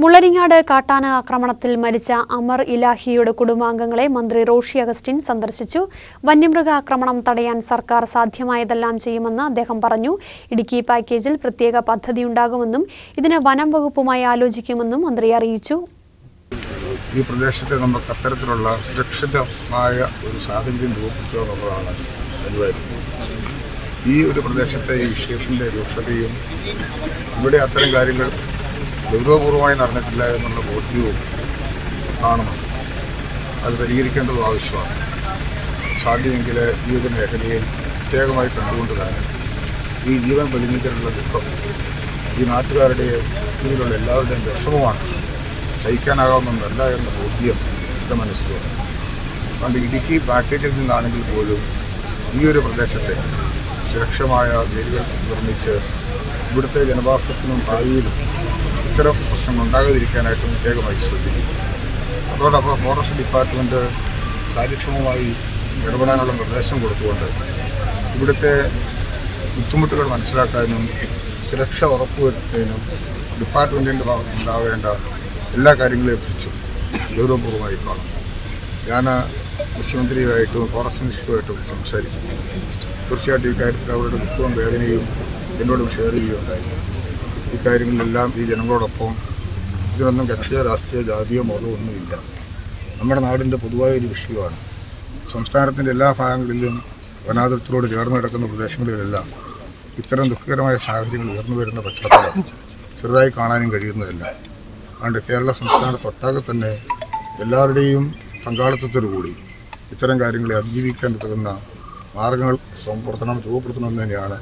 മുള്ളരിങ്ങാട് കാട്ടാന ആക്രമണത്തിൽ മരിച്ച അമർ ഇലാഹിയുടെ കുടുംബാംഗങ്ങളെ മന്ത്രി റോഷി അഗസ്റ്റിൻ സന്ദർശിച്ചു. വന്യമൃഗ ആക്രമണം തടയാൻ സർക്കാർ സാധ്യമായതെല്ലാം ചെയ്യുമെന്ന് അദ്ദേഹം പറഞ്ഞു. ഇടുക്കി പാക്കേജിൽ പ്രത്യേക പദ്ധതിയുണ്ടാകുമെന്നും ഇതിന് വനം വകുപ്പുമായി ആലോചിക്കുമെന്നും മന്ത്രി അറിയിച്ചു. ഈ പ്രദേശത്തെ നമുക്ക് അത്തരത്തിലുള്ള സുരക്ഷിതമായ ഒരു സാഹചര്യം രൂപപ്പെടുത്തുക എന്നുള്ളതാണ് ഈ ഒരു പ്രദേശത്തെ ഈ വിഷയത്തിന്റെ രൂക്ഷതയും ഇവിടെ അത്തരം കാര്യങ്ങൾ ഗൗരവപൂർവമായി നടന്നിട്ടില്ല എന്നുള്ള ബോധ്യവും കാണുന്നു. അത് പരിഹരിക്കേണ്ടതും ആവശ്യമാണ്. സാധ്യമെങ്കിൽ ഈ ഒരു മേഖലയിൽ പ്രത്യേകമായി കണ്ടുകൊണ്ട് തന്നെ ഈ ജീവൻ പരിഗണിക്കാനുള്ള ദുഃഖം ഈ നാട്ടുകാരുടെയും ഇതിലുള്ള എല്ലാവരുടെയും വിഷമമാണ് സഹിക്കാനാകാവുന്നതല്ല എന്ന ബോധ്യം എന്റെ മനസ്സിലുണ്ട് അതുകൊണ്ട് ഇടുക്കി പാക്കേജിൽ നിന്നാണെങ്കിൽ പോലും ഈ ഒരു പ്രദേശത്തെ സുരക്ഷമായ വേരുകൾ നിർമ്മിച്ച് ഇവിടുത്തെ ജനവാസത്തിനും ഭാവിയിലും ഇത്തരം പ്രശ്നങ്ങൾ ഉണ്ടാകാതിരിക്കാനായിട്ട് പ്രത്യേകമായി ശ്രദ്ധിക്കും. അതോടൊപ്പം ഫോറസ്റ്റ് ഡിപ്പാർട്ട്മെന്റ് കാര്യക്ഷമമായി ഇടപെടാനുള്ള നിർദ്ദേശം കൊടുത്തുകൊണ്ട് ഇവിടുത്തെ ബുദ്ധിമുട്ടുകൾ മനസ്സിലാക്കാനും സുരക്ഷ ഉറപ്പുവരുത്തുന്നതിനും ഡിപ്പാർട്ട്മെന്റിന്റെ ഭാഗത്ത് ഉണ്ടാവേണ്ട എല്ലാ കാര്യങ്ങളെയും കുറിച്ചും ഗൗരവപൂർവമായി കാണും. ഞാൻ മുഖ്യമന്ത്രിയുമായിട്ടും ഫോറസ്റ്റ് മിനിസ്റ്ററുമായിട്ടും സംസാരിച്ചു. തീർച്ചയായിട്ടും ഈ കാര്യത്തിൽ അവരുടെ ദുഃഖവും വേദനയും എന്നോടും ഷെയർ ചെയ്യുകയുണ്ടായി. ഇക്കാര്യങ്ങളിലെല്ലാം ഈ ജനങ്ങളോടൊപ്പം ഇതിനൊന്നും കക്ഷിയോ രാഷ്ട്രീയ ജാതിയോ മതമോ ഒന്നുമില്ല. നമ്മുടെ നാടിന്റെ പൊതുവായ ഒരു വിഷയമാണ്. സംസ്ഥാനത്തിന്റെ എല്ലാ ഭാഗങ്ങളിലും വനാതിർത്തിയോട് ചേർന്ന് കിടക്കുന്ന പ്രദേശങ്ങളിലെല്ലാം ഇത്തരം ദുഃഖകരമായ സാഹചര്യങ്ങൾ ഉയർന്നു വരുന്ന പശ്ചാത്തലം ചെറുതായി കാണാനും കഴിയുന്നതല്ല. അതുകൊണ്ട് കേരള സംസ്ഥാനത്തൊട്ടാകെ തന്നെ എല്ലാവരുടെയും പങ്കാളിത്തത്തോടുകൂടി ഇത്തരം കാര്യങ്ങളെ അതിജീവിക്കാൻ തുടങ്ങുന്ന മാർഗങ്ങൾ സംപ്രവർത്തനം രൂപപ്പെടുത്തണം തന്നെയാണ്